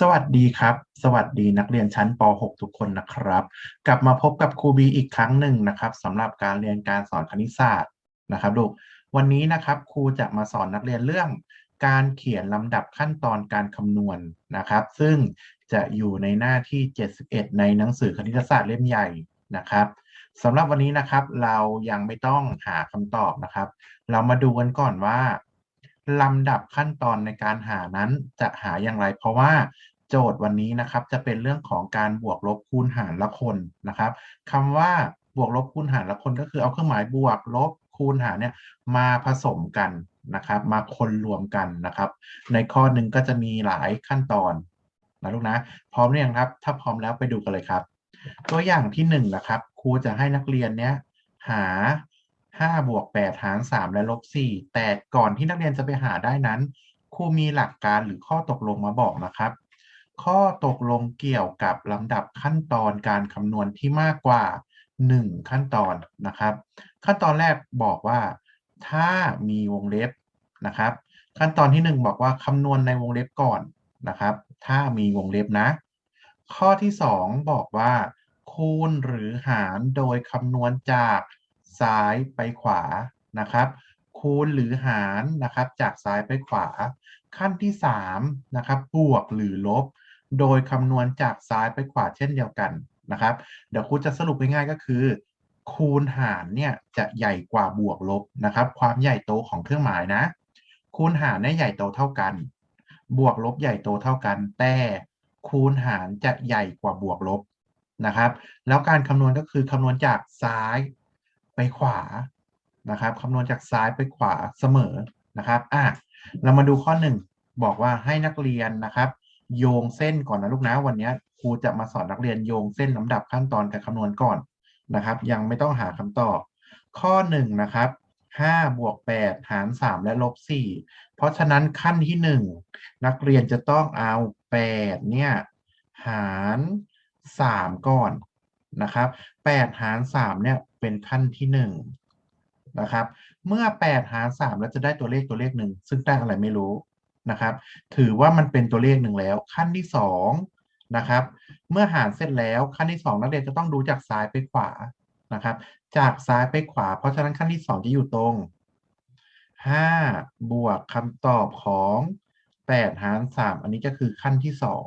สวัสดีครับ สวัสดีนักเรียนชั้นป .6 ทุกคนนะครับ กลับมาพบกับครูบีอีกครั้งหนึ่งนะครับสำหรับการเรียนการสอนคณิตศาสตร์นะครับลูกวันนี้นะครับครูจะมาสอนนักเรียนเรื่อง การเขียนลำดับขั้นตอนการคำนวณนะครับ ซึ่งจะอยู่ในหน้าที่ 71 ในหนังสือคณิตศาสตร์เล่มใหญ่นะครับสำหรับวันนี้นะครับเรายังไม่ต้องหาคำตอบนะครับ เรามาดูกันก่อนว่า ลำดับขั้นตอนในการหานั้นจะหาอย่างไร เพราะว่าโจทย์วันนี้นะครับจะเป็นเรื่องของการบวกลบคูณหารละคนนะครับคำว่าบวกลบคูณหารละคนก็คือเอาเครื่องหมายบวกลบคูณหารเนี่ยมาผสมกันนะครับ มาคนรวมกันนะครับ ในข้อหนึ่งก็จะมีหลายขั้นตอนนะลูกนะพร้อมหรือยังครับ ถ้าพร้อมแล้วไปดูกันเลยครับ ตัวอย่างที่หนึ่งนะครับครูจะให้นักเรียนเนี้ยหา 5บวก8หาร 3 และลบ4แต่ก่อนที่นักเรียนจะไปหาได้นั้น ครูมีหลักการหรือข้อตกลงมาบอกนะครับ ข้อตกลงเกี่ยวกับลำดับขั้นตอนการคำนวณที่มากกว่า 1 ขั้นตอนนะครับ ขั้นตอนแรกบอกว่า ถ้ามีวงเล็บนะครับ ขั้นตอนที่ 1 บอกว่าคำนวณในวงเล็บก่อนนะครับ ถ้ามีวงเล็บนะ ข้อที่ 2 บอกว่า คูณหรือหารโดยคำนวณจาก ซ้ายไปขวานะครับคูณหรือหารนะครับจากซ้ายไปขวา ขั้นที่3นะครับบวกหรือลบ โดยคำนวณจากซ้ายไปขวาเช่นเดียวกันนะครับ เดี๋ยวครูจะสรุปง่ายๆก็คือ คูณหารเนี่ยจะใหญ่กว่าบวกลบนะครับ ความใหญ่โตของเครื่องหมายนะ คูณหารเนี่ยใหญ่โตเท่ากัน บวกลบใหญ่โตเท่ากัน แต่คูณหารจะใหญ่กว่าบวกลบนะครับ แล้วการคำนวณก็คือคำนวณจากซ้าย ไปขวานะครับคำนวณจากซ้ายไปขวาเสมอนะครับอะเรามาดูข้อหนึ่งบอกว่าให้นักเรียนนะครับ โยงเส้นก่อนนะลูกนะวันนี้ครูจะมาสอนนักเรียนโยงเส้นลำดับขั้นตอนการคำนวณก่อนนะครับ ยังไม่ต้องหาคำตอบ ข้อหนึ่งนะครับห้าบวกแปดหารสามและลบสี่เพราะฉะนั้นขั้นที่หนึ่งนักเรียนจะต้องเอาแปดเนี่ย หารสามก่อน นะครับแปดหารสามเนี่ยเป็นขั้นที่หนึ่งนะครับเมื่อแปดหารสามแล้วจะได้ตัวเลขตัวเลขหนึ่งซึ่งได้อะไรไม่รู้นะครับ ถือว่ามันเป็นตัวเลขหนึ่งแล้ว ขั้นที่สองนะครับเมื่อหารเสร็จแล้วขั้นที่สองนักเรียนจะต้องดูจากซ้ายไปขวานะครับจากซ้ายไปขวา เพราะฉะนั้นขั้นที่สองจะอยู่ตรงห้าบวกคำตอบของแปดหารสามอันนี้ก็คือขั้นที่สอง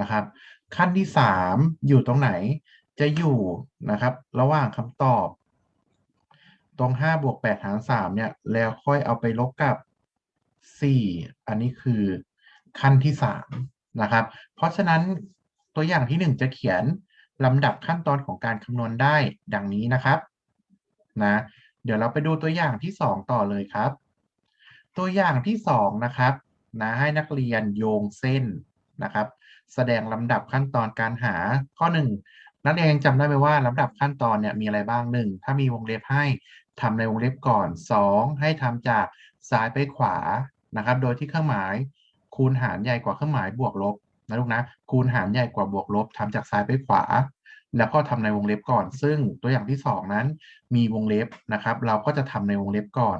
นะครับ ขั้นที่สามอยู่ตรงไหนจะอยู่นะครับ ระหว่างคำตอบ ตรง5บวก8หาร3เนี่ย แล้วค่อยเอาไปลบกับ 4 อันนี้คือขั้นที่3นะครับ เพราะฉะนั้นตัวอย่างที่ 1 จะเขียนลำดับขั้นตอนของการคำนวณได้ดังนี้นะครับนะเดี๋ยวเราไปดูตัวอย่างที่ 2 ต่อเลยครับ ตัวอย่างที่ 2 นะครับนะให้นักเรียนโยงเส้น นะครับ แสดงลำดับขั้นตอนการหาข้อ 1 นักเรียนยังจำได้ไหมว่าลำดับขั้นตอนเนี่ยมีอะไรบ้างหนึ่งถ้ามีวงเล็บให้ทำในวงเล็บก่อน 2 ให้ทำจากซ้ายไปขวานะครับ โดยที่เครื่องหมายคูณหารใหญ่กว่าเครื่องหมายบวกลบนะลูกนะคูณหารใหญ่กว่าบวกลบทำจากซ้ายไปขวา แล้วก็ทำในวงเล็บก่อน ซึ่งตัวอย่างที่ 2 นั้นมีวงเล็บนะครับ เราก็จะทำในวงเล็บก่อน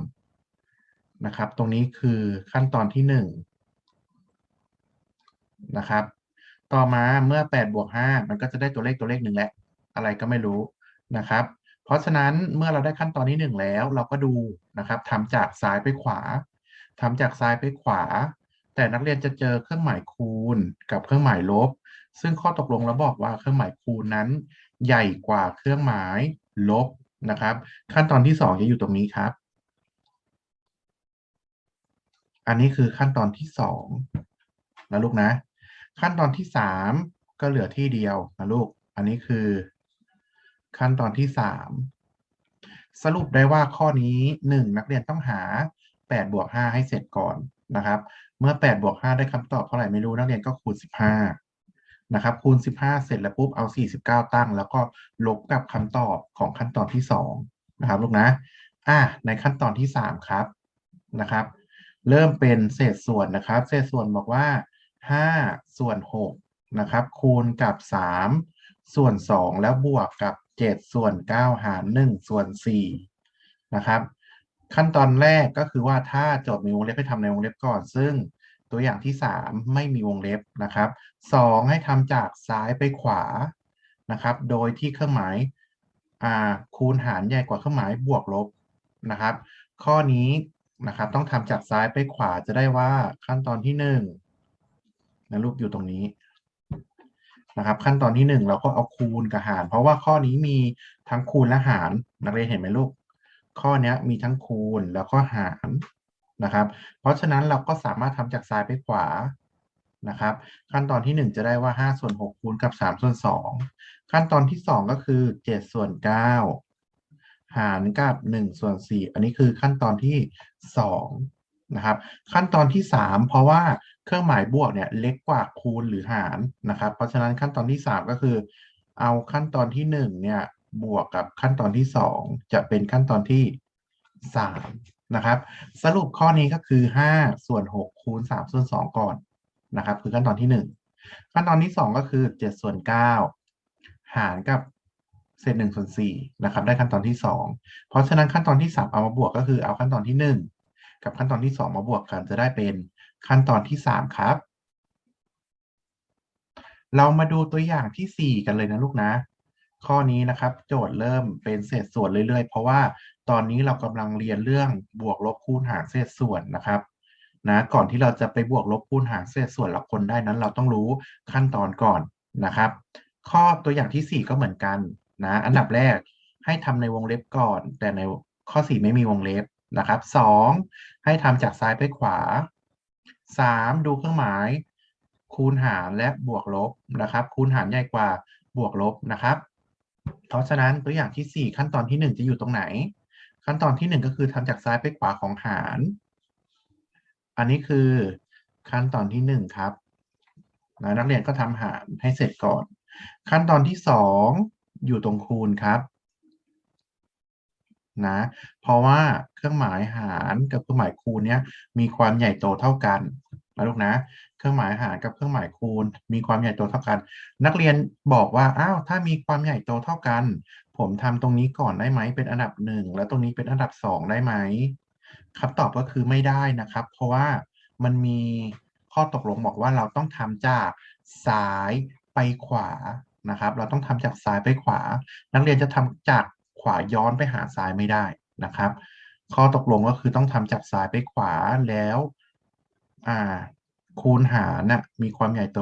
นะครับ ตรงนี้คือขั้นตอนที่ 1 นะครับ ต่อมาเมื่อ8บวก5มันก็จะได้ตัวเลขตัวเลขหนึ่งแหละ อะไรก็ไม่รู้นะครับ เพราะฉะนั้นเมื่อเราได้ขั้นตอนที่ 1 แล้ว เราก็ดูนะครับทำจากซ้ายไปขวาทำจากซ้ายไปขวา แต่นักเรียนจะเจอเครื่องหมายคูณกับเครื่องหมายลบ ซึ่งข้อตกลงเราบอกว่าเครื่องหมายคูณนั้น ใหญ่กว่าเครื่องหมายลบนะครับ ขั้นตอนที่ 2 จะอยู่ตรงนี้ครับ อันนี้คือขั้นตอนที่2นะลูกนะ ขั้นตอนที่สามก็เหลือที่เดียวนะลูก อันนี้คือ ขั้นตอนที่สามสรุปได้ว่าข้อนี้หนึ่งนักเรียนต้องหาแปดบวกห้าให้เสร็จก่อนนะครับ เมื่อแปดบวกห้าได้คำตอบเท่าไหร่ไม่รู้นักเรียนก็คูณสิบห้านะครับคูณสิบห้าเสร็จแล้วปุ๊บเอาสี่สิบเก้าตั้ง แล้วก็ลบกับคำตอบของขั้นตอนที่สองนะครับลูกนะอะในขั้นตอนที่สามครับนะครับ เริ่มเป็นเศษส่วนนะครับ เศษส่วนบอกว่า 5 ส่วน6นะครับคูณกับ 3 ส่วน 2 แล้วบวกกับ 7 ส่วน 9 หาร 1 ส่วน4นะครับขั้นตอนแรกก็คือว่าถ้าโจทย์มีวงเล็บให้ทำในวงเล็บก่อน ซึ่งตัวอย่างที่สามไม่มีวงเล็บนะครับสองให้ทำจากซ้ายไปขวานะครับ โดยที่เครื่องหมายคูณหารใหญ่กว่าเครื่องหมายบวกลบนะครับ ข้อนี้นะครับต้องทำจากซ้ายไปขวาจะได้ว่าขั้นตอนที่ห นะรูปอยู่ตรงนี้นะครับ ขั้นตอนที่หนึ่งเราก็เอาคูณกับหาร เพราะว่าข้อนี้มีทั้งคูณและหาร นักเรียนเห็นไหมลูก ข้อนี้มีทั้งคูณแล้วก็หารนะครับ เพราะฉะนั้นเราก็สามารถทำจากซ้ายไปขวานะครับ ขั้นตอนที่หนึ่งจะได้ว่าห้าส่วนหกคูณกับสามส่วนสองขั้นตอนที่สองก็คือเจ็ดส่วนเก้าหารกับหนึ่งส่วนสี่อันนี้คือขั้นตอนที่สอง นะครับ ขั้นตอนที่สามเพราะว่าเครื่องหมายบวกเนี่ยเล็กกว่าคูณหรือหารนะครับ เพราะฉะนั้นขั้นตอนที่สามก็คือ เอาขั้นตอนที่หนึ่งเนี่ยบวกกับขั้นตอนที่สองจะเป็นขั้นตอนที่สามนะครับ สรุปข้อนี้ก็คือห้าส่วนหกคูณสามส่วนสองก่อนนะครับ คือขั้นตอนที่หนึ่งขั้นตอนที่สองก็คือเจ็ดส่วนเก้าหารกับเศษหนึ่งส่วนสี่นะครับ ได้ขั้นตอนที่สองเพราะฉะนั้นขั้นตอนที่สามเอามาบวกก็คือเอาขั้นตอนที่หนึ่ง กับขั้นตอนที่สองมาบวกกันจะได้เป็นขั้นตอนที่สามครับ เรามาดูตัวอย่างที่สี่กันเลยนะลูกนะ ข้อนี้นะครับ โจทย์เริ่มเป็นเศษส่วนเรื่อยๆ เพราะว่าตอนนี้เรากำลังเรียนเรื่องบวกลบคูณหารเศษส่วนนะครับนะก่อนที่เราจะไปบวกลบคูณหารเศษส่วนลักคนได้นั้น เราต้องรู้ขั้นตอนก่อนนะครับ ข้อตัวอย่างที่สี่ก็เหมือนกันนะ อันดับแรกให้ทำในวงเล็บก่อน แต่ในข้อสี่ไม่มีวงเล็บ นะครับสองให้ทำจากซ้ายไปขวาสามดูเครื่องหมาย คูณหารและบวกลบนะครับ คูณหารใหญ่กว่าบวกลบนะครับ เพราะฉะนั้นตัวอย่างที่สี่ขั้นตอนที่หนึ่งจะอยู่ตรงไหน ขั้นตอนที่หนึ่งก็คือทำจากซ้ายไปขวาของหาร อันนี้คือขั้นตอนที่หนึ่งครับนักเรียนก็ทำหารให้เสร็จก่อน ขั้นตอนที่สองอยู่ตรงคูณครับ นะ เพราะว่าเครื่องหมายหารกับเครื่องหมายคูณเนี้ยมีความใหญ่โตเท่ากันนะลูกนะ เครื่องหมายหารกับเครื่องหมายคูณ มีความใหญ่โตเท่ากัน นักเรียนบอกว่าอ้าวถ้ามีความใหญ่โตเท่ากัน ผมทำตรงนี้ก่อนได้ไหมเป็นอันดับหนึ่งแล้วตรงนี้เป็นอันดับสองได้ไหมคำตอบก็คือไม่ได้นะครับ เพราะว่ามันมีข้อตกลงบอกว่าเราต้องทำจากซ้ายไปขวานะครับ เราต้องทำจากซ้ายไปขวา นักเรียนจะทำจาก ขวาย้อนไปหาซ้ายไม่ได้นะครับ ข้อตกลงก็คือต้องทำจากซ้ายไปขวาแล้วอ่าคูณหารนะมีความใหญ่โต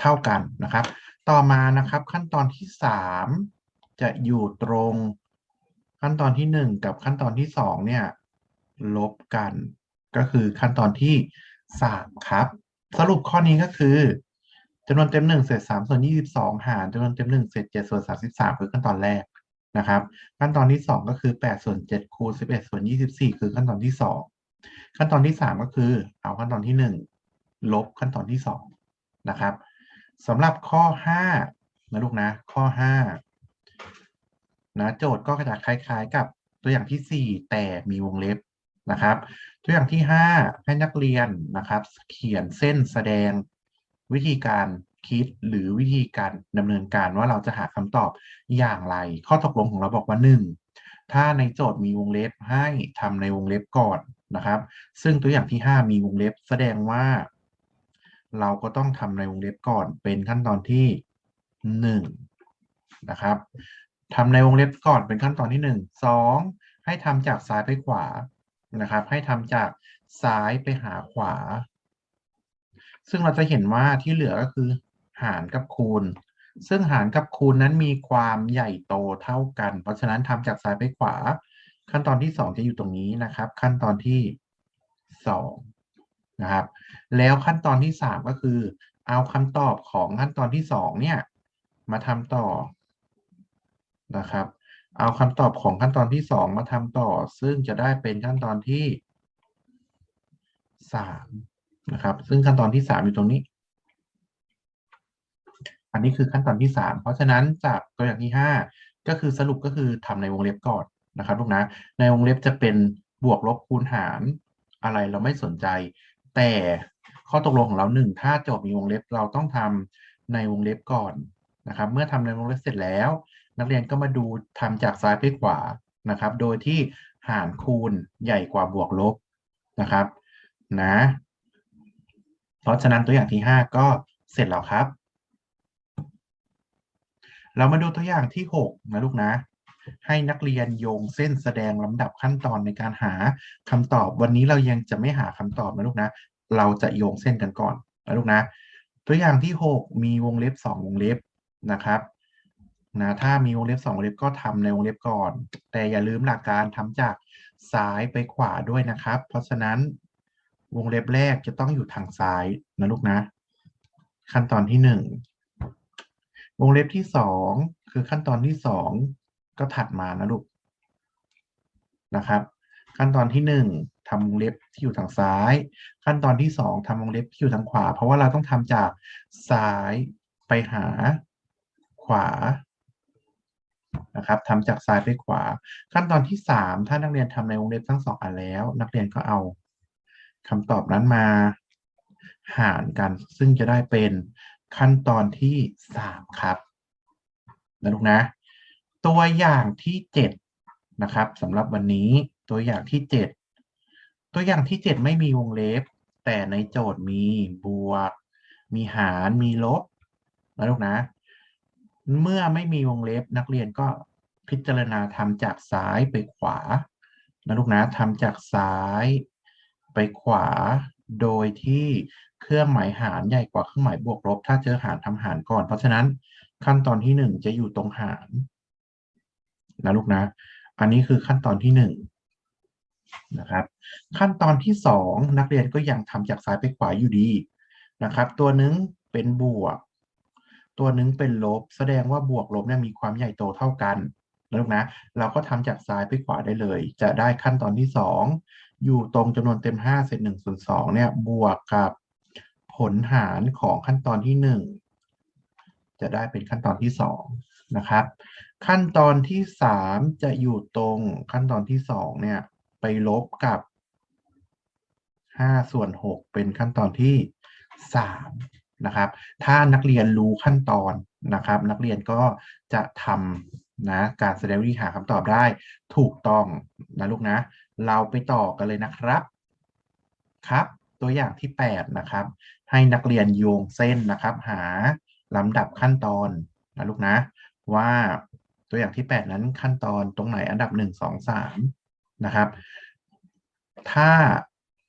เท่ากันนะครับ ต่อมานะครับขั้นตอนที่สามจะอยู่ตรงขั้นตอนที่หนึ่งกับขั้นตอนที่สองเนี่ยลบกัน ก็คือขั้นตอนที่สามครับ สรุปข้อนี้ก็คือจำนวนเต็มหนึ่งเศษสามส่วนยี่สิบสองหารจำนวนเต็มหนึ่งเศษเจ็ดส่วนสามสิบสามคือขั้นตอนแรก นะครับขั้นตอนที่สองก็คือแปดส่วนเจ็ดคูณสิบเอ็ดส่วนยี่สิบสี่คือขั้นตอนที่สองขั้นตอนที่สามก็คือเอาขั้นตอนที่หนึ่งลบขั้นตอนที่สองนะครับสำหรับข้อห้านะลูกนะ ข้อห้านะโจทย์ก็จะคล้ายๆกับตัวอย่างที่สี่แต่มีวงเล็บนะครับ ตัวอย่างที่ห้าให้นักเรียนนะครับ เขียนเส้นแสดงวิธีการ คิดหรือวิธีการดำเนินการว่าเราจะหาคำตอบอย่างไร ข้อตกลงของเราบอกว่าหนึ่งถ้าในโจทย์มีวงเล็บให้ทำในวงเล็บก่อนนะครับ ซึ่งตัวอย่างที่ 5 มีวงเล็บแสดงว่า เราก็ต้องทำในวงเล็บก่อน เป็นขั้นตอนที่1นะครับทำในวงเล็บก่อนเป็นขั้นตอนที่ 1 2 ให้ทำจากซ้ายไปขวานะครับ ให้ทำจากซ้ายไปหาขวาซึ่งเราจะเห็นว่าที่เหลือก็คือ หารกับคูณ ซึ่งหารกับคูณนั้นมีความใหญ่โตเท่ากัน เพราะฉะนั้นทำจากซ้ายไปขวา ขั้นตอนที่สองจะอยู่ตรงนี้นะครับ ขั้นตอนที่สองนะครับ แล้วขั้นตอนที่สามก็คือ เอาคำตอบของขั้นตอนที่สองเนี่ย มาทำต่อนะครับ เอาคำตอบของขั้นตอนที่สองมาทำต่อ ซึ่งจะได้เป็นขั้นตอนที่สามนะครับ ซึ่งขั้นตอนที่สามอยู่ตรงนี้ อันนี้คือขั้นตอนที่สามเพราะฉะนั้นจากตัวอย่างที่ห้าก็คือสรุปก็คือทำในวงเล็บก่อนนะครับลูกนะในวงเล็บจะเป็นบวกลบคูณหารอะไรเราไม่สนใจ แต่ข้อตกลงของเราหนึ่งถ้าโจทย์มีวงเล็บเราต้องทำในวงเล็บก่อนนะครับ เมื่อทำในวงเล็บเสร็จแล้ว นักเรียนก็มาดูทำจากซ้ายไปขวานะครับ โดยที่หารคูณใหญ่กว่าบวกลบนะครับนะ เพราะฉะนั้นตัวอย่างที่ห้าก็เสร็จแล้วครับ เรามาดูตัวอย่างที่หกนะลูกนะ ให้นักเรียนโยงเส้นแสดงลำดับขั้นตอนในการหาคำตอบ วันนี้เรายังจะไม่หาคำตอบนะลูกนะ เราจะโยงเส้นกันก่อนนะลูกนะ ตัวอย่างที่หกมีวงเล็บสองวงเล็บนะครับนะถ้ามีวงเล็บสองวงเล็บก็ทำในวงเล็บก่อน แต่อย่าลืมหลักการทำจากซ้ายไปขวาด้วยนะครับ เพราะฉะนั้นวงเล็บแรกจะต้องอยู่ทางซ้ายนะลูกนะ ขั้นตอนที่หนึ่ง วงเล็บที่สองคือขั้นตอนที่สองก็ถัดมานะลูกนะครับ ขั้นตอนที่หนึ่งทำวงเล็บที่อยู่ทางซ้าย ขั้นตอนที่สองทำวงเล็บที่อยู่ทางขวา เพราะว่าเราต้องทำจากซ้ายไปหาขวานะครับทำจากซ้ายไปขวา ขั้นตอนที่สามถ้านักเรียนทำในวงเล็บทั้งสองอันแล้ว นักเรียนก็เอาคำตอบนั้นมาหารกัน ซึ่งจะได้เป็น ขั้นตอนที่สามครับนะลูกนะ ตัวอย่างที่เจ็ดนะครับสำหรับวันนี้ตัวอย่างที่เจ็ดตัวอย่างที่เจ็ดไม่มีวงเล็บ แต่ในโจทย์มีบวก มีหารมีลบนะลูกนะ เมื่อไม่มีวงเล็บนักเรียนก็พิจารณาทำจากซ้ายไปขวานะลูกนะทำจากซ้ายไปขวาโดยที่ เครื่องหมายหารใหญ่กว่าเครื่องหมายบวกลบ ถ้าเจอหารทำหารก่อน เพราะฉะนั้นขั้นตอนที่หนึ่งจะอยู่ตรงหารนะลูกนะ อันนี้คือขั้นตอนที่หนึ่งนะครับ ขั้นตอนที่สองนักเรียนก็ยังทำจากซ้ายไปขวาอยู่ดีนะครับ ตัวหนึงเป็นบวก ตัวหนึงเป็นลบ แสดงว่าบวกลบเนี่ยมีความใหญ่โตเท่ากันนะลูกนะ เราก็ทำจากซ้ายไปขวาได้เลย จะได้ขั้นตอนที่สองอยู่ตรงจำนวนเต็ม5เศษ1ส่วน2เนี่ยบวกกับ ลหารของขั้นตอนที่ 1 จะได้เป็นขั้นตอนที่ 2 นะครับ ขั้นตอนที่ 3 จะอยู่ตรงขั้นตอนที่ 2 เนี่ย ไปลบกับ 5 ส่วน 6 เป็นขั้นตอนที่ 3 นะครับ ถ้านักเรียนรู้ขั้นตอนนะครับ นักเรียนก็จะทำนะการแสดงวิธีหาคำตอบได้ถูกต้องนะลูกนะ เราไปต่อกันเลยนะครับครับ ตัวอย่างที่ 8 นะครับ ให้นักเรียนโยงเส้นนะครับ หาลำดับขั้นตอนนะลูกนะ ว่าตัวอย่างที่ 8 นั้นขั้นตอนตรงไหนอันดับ 1 2 3 นะครับ ถ้า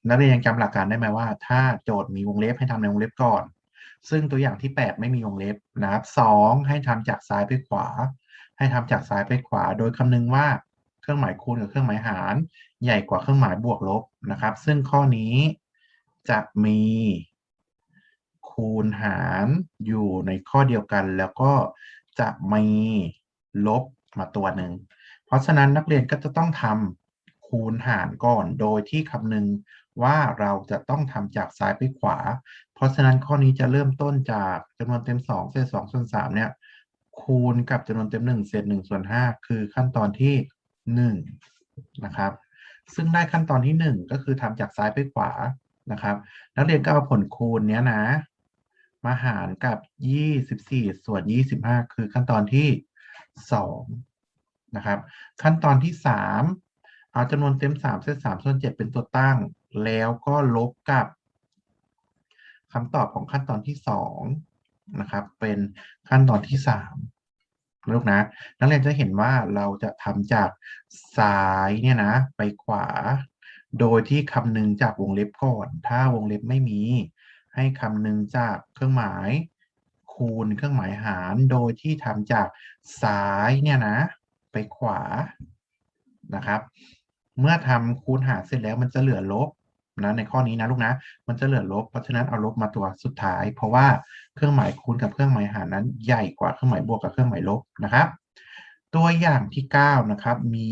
นักเรียนยังจำหลักการได้ไหมว่า ถ้าโจทย์มีวงเล็บให้ทำในวงเล็บก่อน ซึ่งตัวอย่างที่ 8 ไม่มีวงเล็บนะครับ2ให้ทำจากซ้ายไปขวา ให้ทำจากซ้ายไปขวา โดยคำนึงว่าเครื่องหมายคูณกับเครื่องหมายหาร ใหญ่กว่าเครื่องหมายบวกลบนะครับ ซึ่งข้อนี้ จะมีคูณหารอยู่ในข้อเดียวกัน แล้วก็จะมีลบมาตัวหนึ่ง เพราะฉะนั้นนักเรียนก็จะต้องทำคูณหารก่อนโดยที่คำนึงว่าเราจะต้องทำจากซ้ายไปขวา เพราะฉะนั้นข้อนี้จะเริ่มต้นจากจำนวนเต็ม 2 เศษ2ส่วน3เนี่ยคูณกับจำนวนเต็ม 1 เศษ1ส่วน5คือขั้นตอนที่ 1 นะครับ ซึ่งได้ขั้นตอนที่ 1 ก็คือทำจากซ้ายไปขวา นะครับ นักเรียนก็เอาผลคูณเนี้ยนะมาหารกับ 24 ส่วน 25 คือขั้นตอนที่ 2 นะครับ ขั้นตอนที่ 3 เอาจำนวนเต็ม 3 เศษ3ส่วน 7 เป็นตัวตั้ง แล้วก็ลบกับคำตอบของขั้นตอนที่ 2 นะครับ เป็นขั้นตอนที่ 3 ลูกนะ นักเรียนจะเห็นว่าเราจะทำจากซ้ายเนี่ยนะ ไปขวา โดยที่คำนึงจากวงเล็บก่อน ถ้าวงเล็บไม่มี ให้คำนึงจากเครื่องหมาย คูณเครื่องหมายหาร โดยที่ทำจากซ้ายเนี่ยนะ ไปขวานะครับ เมื่อทำคูณหารเสร็จแล้วมันจะเหลือลบนะในข้อนี้นะลูกนะ มันจะเหลือลบ เพราะฉะนั้นเอาลบมาตัวสุดท้าย เพราะว่าเครื่องหมายคูณกับเครื่องหมายหารนั้นใหญ่กว่าเครื่องหมายบวกกับเครื่องหมายลบนะครับ ตัวอย่างที่ 9 นะครับ มี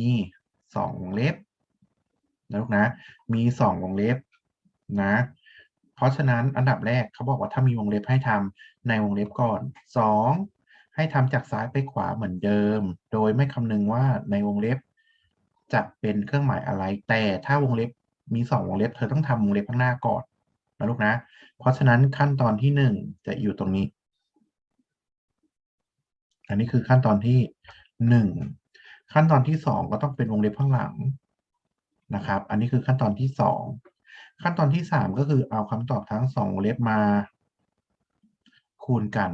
2วงเล็บ นะลูกนะ มี2วงเล็บนะ เพราะฉะนั้นอันดับแรกเขาบอกว่าถ้ามีวงเล็บให้ทำในวงเล็บก่อน2ให้ทำจากซ้ายไปขวาเหมือนเดิม โดยไม่คำนึงว่าในวงเล็บ จะเป็นเครื่องหมายอะไร แต่ถ้าวงเล็บมีสองวงเล็บ เธอต้องทำวงเล็บข้างหน้าก่อนนะลูกนะ เพราะฉะนั้นขั้นตอนที่หนึ่งจะอยู่ตรงนี้ อันนี้คือขั้นตอนที่หนึ่งขั้นตอนที่สองก็ต้องเป็นวงเล็บข้างหลัง นะครับ อันนี้คือขั้นตอนที่สองขั้นตอนที่สามก็คือเอาคำตอบทั้งสองวงเล็บมาคูณกัน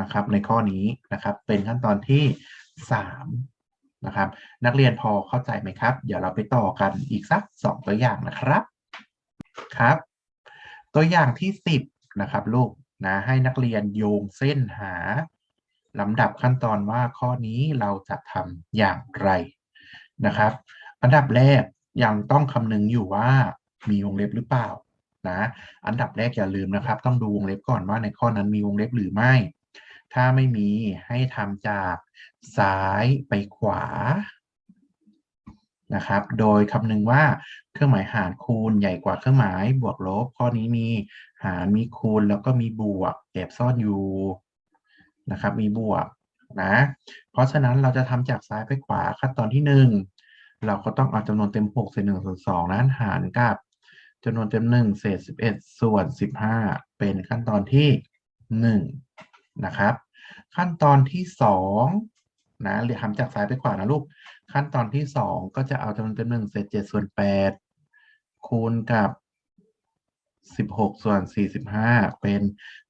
นะครับ ในข้อนี้นะครับเป็นขั้นตอนที่สามนะครับ นักเรียนพอเข้าใจไหมครับ เดี๋ยวเราไปต่อกันอีกสักสองตัวอย่างนะครับครับ ตัวอย่างที่สิบนะครับลูกนะให้นักเรียนโยงเส้นหาลำดับขั้นตอนว่าข้อนี้เราจะทำอย่างไรนะครับ อันดับแรก ยังต้องคำนึงอยู่ว่ามีวงเล็บหรือเปล่านะอันดับแรกอย่าลืมนะครับ ต้องดูวงเล็บก่อนว่าในข้อนั้นมีวงเล็บหรือไม่ ถ้าไม่มีให้ทำจากซ้ายไปขวานะครับ โดยคำนึงว่าเครื่องหมายหารคูณใหญ่กว่าเครื่องหมายบวกลบ ข้อนี้มีหารมีคูณแล้วก็มีบวกแอบซ่อนอยู่นะครับ มีบวกนะ เพราะฉะนั้นเราจะทำจากซ้ายไปขวาขั้นตอนที่หนึ่ง เราก็ต้องเอาจำนวนเต็ม6เศษ1ส่วน2นั้นหารกับจำนวนเต็ม 1 เศษ 11 ส่วน 15 เป็นขั้นตอนที่ 1 นะครับ ขั้นตอนที่ 2 นะเรียนทำจากซ้ายไปขวานะลูก ขั้นตอนที่ 2 ก็จะเอาจำนวนเต็ม 1 เศษ 7 ส่วน 8 คูณกับ 16 ส่วน 45 เป็น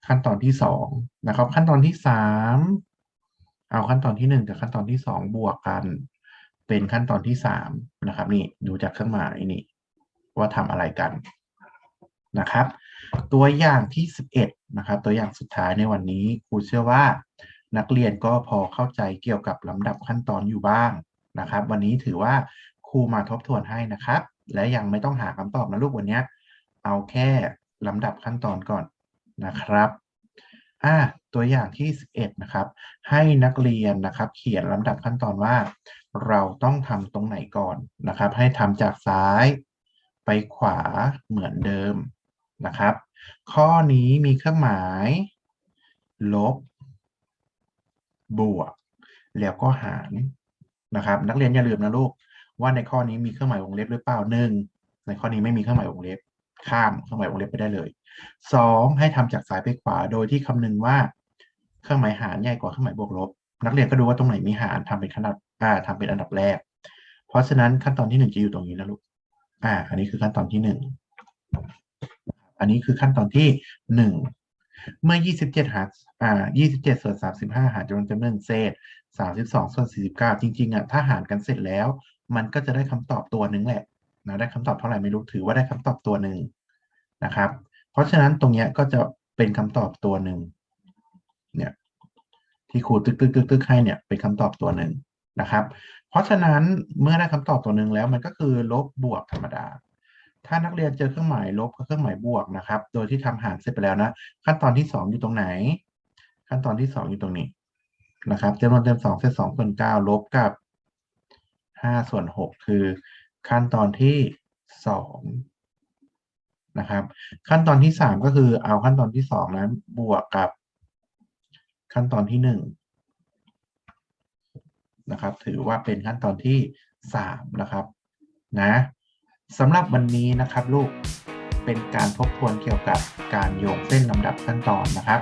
ขั้นตอนที่ 2 นะครับ ขั้นตอนที่ 3 เอาขั้นตอนที่ 1 กับขั้นตอนที่ 2 บวกกัน เป็นขั้นตอนที่3นะครับ นี่ดูจากเครื่องหมายนี่ ว่าทำอะไรกันนะครับ ตัวอย่างที่11นะครับ ตัวอย่างสุดท้ายในวันนี้ครูเชื่อว่า นักเรียนก็พอเข้าใจเกี่ยวกับลำดับขั้นตอนอยู่บ้างนะครับ วันนี้ถือว่าครูมาทบทวนให้นะครับ และยังไม่ต้องหาคำตอบนะลูกวันนี้เอาแค่ลำดับขั้นตอนก่อนนะครับอ่าตัวอย่างที่ 11 นะครับ ให้นักเรียนนะครับ เขียนลำดับขั้นตอนว่า เราต้องทำตรงไหนก่อนนะครับ ให้ทำจากซ้ายไปขวาเหมือนเดิมนะครับ ข้อนี้มีเครื่องหมาย ลบ บวก แล้วก็หารนะครับ นักเรียนอย่าลืมนะลูกว่าในข้อนี้มีเครื่องหมายวงเล็บหรือเปล่าหนึ่งในข้อนี้ไม่มีเครื่องหมายวงเล็บ ข้ามเครื่องหมายวงเล็บไปได้เลยสองให้ทำจากซ้ายไปขวาโดยที่คำนึงว่า เครื่องหมายหารใหญ่กว่าเครื่องหมายบวกลบ นักเรียนก็ดูว่าตรงไหนมีหารทำเป็นขั้นดับอ่าทำเป็นอันดับแรก เพราะฉะนั้นขั้นตอนที่หนึ่งจะอยู่ตรงนี้นะลูกอ่า อันนี้คือขั้นตอนที่หนึ่งอันนี้คือขั้นตอนที่หนึ่งเมื่อยี่สิบเจ็ดหารอ่ายี่สิบเจ็ดส่วนสามสิบห้าหารจำนวนจำนวนเศษสามสิบสองส่วนสี่สิบเก้าจริง ๆ อะ ถ้าหารกันเสร็จแล้ว มันก็จะได้คำตอบตัวหนึ่งแหละ นะ ได้คำตอบเท่าไหร่ไม่รู้ ถือว่าได้คำตอบตัวหนึ่งนะครับ เพราะฉะนั้นตรงเนี้ยก็จะเป็นคำตอบตัวหนึ่งเนี่ย ที่ครูตึกตึกตึกตึกให้เนี่ยเป็นคำตอบตัวหนึ่งนะครับ เพราะฉะนั้นเมื่อได้คำตอบตัวหนึ่งแล้วมันก็คือลบบวกธรรมดา ถ้านักเรียนเจอเครื่องหมายลบกับเครื่องหมายบวกนะครับ โดยที่ทำหารเสร็จไปแล้วนะ ขั้นตอนที่สองอยู่ตรงไหน ขั้นตอนที่สองอยู่ตรงนี้นะครับจำนวนเต็มสองเศษสองส่วนเก้าลบกับห้าส่วนหกคือขั้นตอนที่สองนะครับ ขั้นตอนที่สามก็คือเอาขั้นตอนที่สองนั้นบวกกับ ขั้นตอนที่หนึ่งนะครับ ถือว่าเป็นขั้นตอนที่สามนะครับนะสำหรับวันนี้นะครับลูกเป็นการทบทวนเกี่ยวกับการโยงเส้นลำดับขั้นตอนนะครับ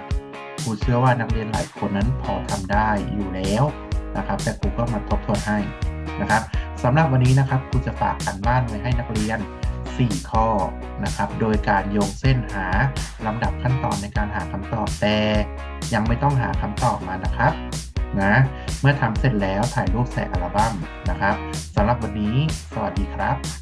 ครูเชื่อว่านักเรียนหลายคนนั้นพอทำได้อยู่แล้วนะครับ แต่ครูก็มาทบทวนให้นะครับสำหรับวันนี้นะครับครูจะฝากกันบ้านไว้ให้นักเรียน 4 ข้อนะครับ โดยการโยงเส้นหาลำดับขั้นตอนในการหาคำตอบแต่ยังไม่ต้องหาคำตอบมานะครับนะเมื่อทำเสร็จแล้วถ่ายรูปใส่อัลบั้มนะครับสำหรับวันนี้ สวัสดีครับ